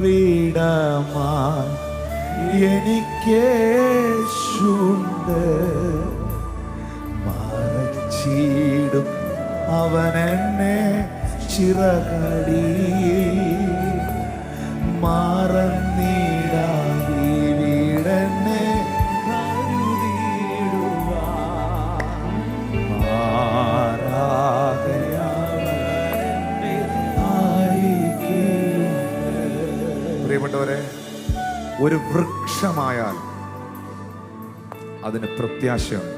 ഉറവിടമായി എനിക്കേശുണ്ട് മറച്ചിടും അവൻ എന്നെ ചിറകടി. മാറന്നീടാതി പ്രിയപ്പെട്ടവരെ ഒരു വൃക്ഷമായാൽ അതിന് പ്രത്യാശയുണ്ട്.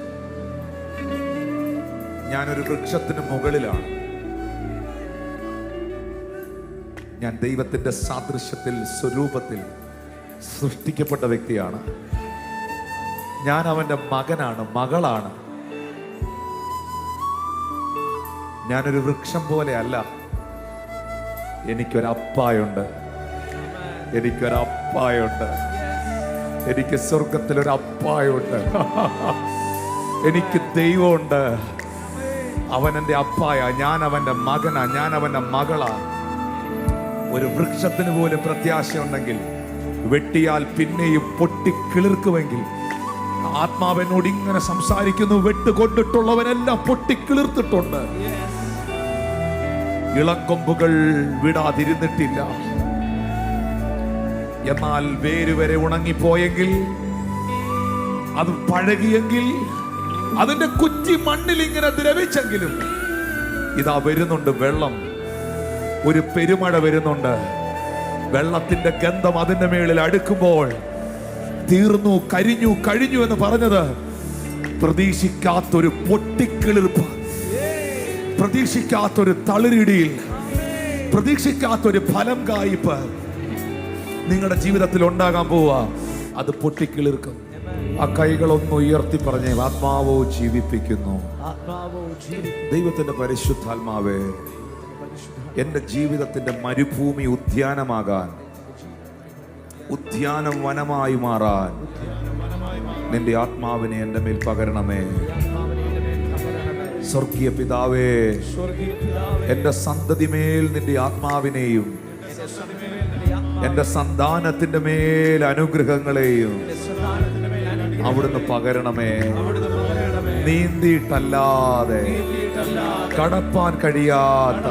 ഞാനൊരു വൃക്ഷത്തിന് മുകളിലാണ്. ഞാൻ ദൈവത്തിന്റെ സാദൃശ്യത്തിൽ സ്വരൂപത്തിൽ സൃഷ്ടിക്കപ്പെട്ട വ്യക്തിയാണ്. ഞാൻ അവന്റെ മകനാണ് മകളാണ്. ഞാനൊരു വൃക്ഷം പോലെയല്ല എനിക്കൊരപ്പായുണ്ട്. എനിക്കൊരപ്പായുണ്ട്. എനിക്ക് സ്വർഗത്തിലൊരു അപ്പായുണ്ട് എനിക്ക് ദൈവമുണ്ട്. അവൻ എന്റെ അപ്പായ. ഞാൻ അവന്റെ മകനാ. ഞാൻ അവന്റെ മകളാ. ഒരു വൃക്ഷത്തിന് പോലും പ്രത്യാശയുണ്ടെങ്കിൽ വെട്ടിയാൽ പിന്നെയും പൊട്ടിക്കിളിർക്കുമെങ്കിൽ ആത്മാവനോട് ഇങ്ങനെ സംസാരിക്കുന്നു വെട്ടുകൊണ്ടിട്ടുള്ളവനെല്ലാം പൊട്ടിക്കിളിർത്തിട്ടുണ്ട്. ഇളക്കൊമ്പുകൾ വിടാതിരുന്നിട്ടില്ല. എന്നാൽ വേര് വരെ ഉണങ്ങിപ്പോയെങ്കിൽ അത് പഴകിയെങ്കിൽ അതിന്റെ കുറ്റി മണ്ണിൽ ഇങ്ങനെ ദ്രവിച്ചെങ്കിലും ഇതാ വരുന്നുണ്ട് വെള്ളം. ഒരു പെരുമഴ വരുന്നുണ്ട്. വെള്ളത്തിന്റെ ഗന്ധം അതിന്റെ മേളിൽ അടുക്കുമ്പോൾ തീർന്നു കരിഞ്ഞു കഴിഞ്ഞു എന്ന് പറഞ്ഞത് പ്രതീക്ഷിക്കാത്തൊരു പൊട്ടിക്കിളിർപ്പ്. പ്രതീക്ഷിക്കാത്തൊരു തളിരിടിയിൽ. പ്രതീക്ഷിക്കാത്തൊരു ഫലം കായ്പ് നിങ്ങളുടെ ജീവിതത്തിൽ ഉണ്ടാകാൻ പോവുക. അത് പൊട്ടിക്കിളിർക്കും. ആ കൈകളൊന്ന് ഉയർത്തി പറഞ്ഞേ ആത്മാവോ ജീവിപ്പിക്കുന്നു. ദൈവത്തിന്റെ പരിശുദ്ധാത്മാവേ എന്റെ ജീവിതത്തിന്റെ മരുഭൂമി ഉദ്യാനമാകാൻ ഉദ്യാനം വനമായി മാറാൻ നിന്റെ ആത്മാവിനെ എന്റെ മേൽ പകരണമേ. സ്വർഗീയ പിതാവേ എന്റെ സന്തതിമേൽ നിന്റെ ആത്മാവിനെയും മേൽ സന്താനത്തിന്റെ എന്റെ സന്താനത്തിന്റെ മേൽ അനുഗ്രഹങ്ങളെയും. അവിടുന്ന് പകരണമേ. നീന്തിയിട്ടല്ലാതെ കടപ്പാൻ കഴിയാത്ത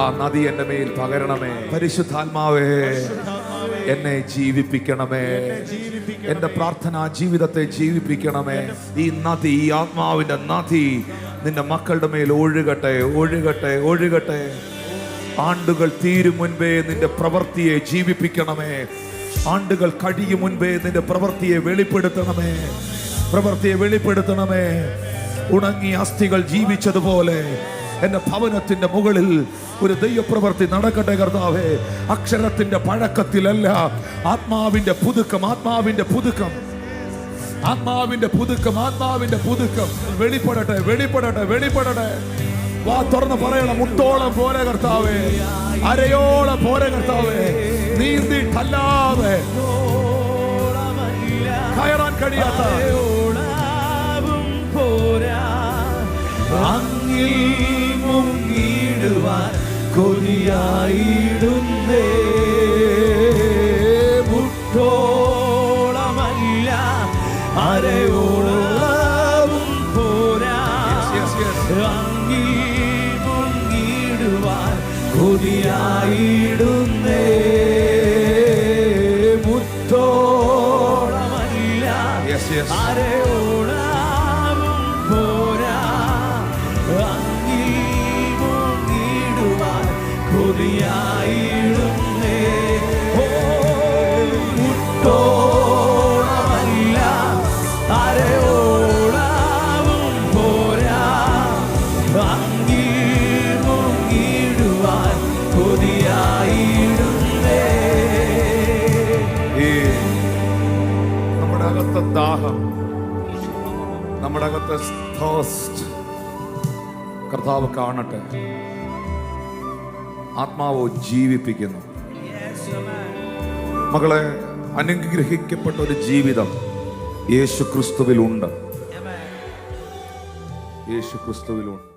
ആ നദി എന്റെ മേൽ പകരണമേ. പരിശുദ്ധാത്മാവേ എന്നെ ജീവിപ്പിക്കണമേ. എന്റെ പ്രാർത്ഥനാ ജീവിതത്തെ ജീവിപ്പിക്കണമേ. ഈ നദി ഈ ആത്മാവിന്റെ നദി നിന്റെ മക്കളുടെ മേൽ ഒഴുകട്ടെ ഒഴുകട്ടെ ഒഴുകട്ടെ. ആണ്ടുകൾ തീരും മുൻപേ നിന്റെ പ്രവൃത്തിയെ ജീവിപ്പിക്കണമേ. ആണ്ടുകൾ കഴിയും മുൻപേ നിന്റെ പ്രവൃത്തിയെ വെളിപ്പെടുത്തണമേ. പ്രവൃത്തിയെ വെളിപ്പെടുത്തണമേ. ഉണങ്ങി അസ്ഥികൾ ജീവിച്ചതുപോലെ എന്റെ ഭവനത്തിന്റെ മുകളിൽ ഒരു ദൈവപ്രവൃത്തി നടക്കട്ടെ കർത്താവേ. അക്ഷരത്തിന്റെ പഴക്കത്തിലല്ല ആത്മാവിന്റെ പുതുക്കം ആത്മാവിന്റെ പുതുക്കം. ആത്മാവിന്റെ പുതുക്കം ആത്മാവിന്റെ പുതുക്കം. വെളിപ്പെടട്ടെ വെളിപ്പെടട്ടെ വെളിപ്പെടട്ടെ. വാ തുറന്ന് പറയണം. മുട്ടോളം പോലെ കർത്താവേ. അരയോളം പോലെ കർത്താവേ. നീന്തിട്ടല്ലാതെ കയറാൻ കഴിയാത്ത Yes, yes, മുങ്ങിടുവാൻ കൊതിയായിടുന്നേ yes. അരയോളാവും പോരാ അങ്ങിൽ മുങ്ങിടുവാൻ കൊതിയായിടുന്നേ നമ്മുടെ അകത്തെ ദാഹം നമ്മുടെ അകത്തെ കർത്താവ് കാണട്ടെ. ആത്മാവ് ജീവിപ്പിക്കുന്നു. മകളെ അനുഗ്രഹിക്കപ്പെട്ട ഒരു ജീവിതം യേശു ക്രിസ്തുവിലുണ്ട് യേശു ക്രിസ്തുവിലുണ്ട്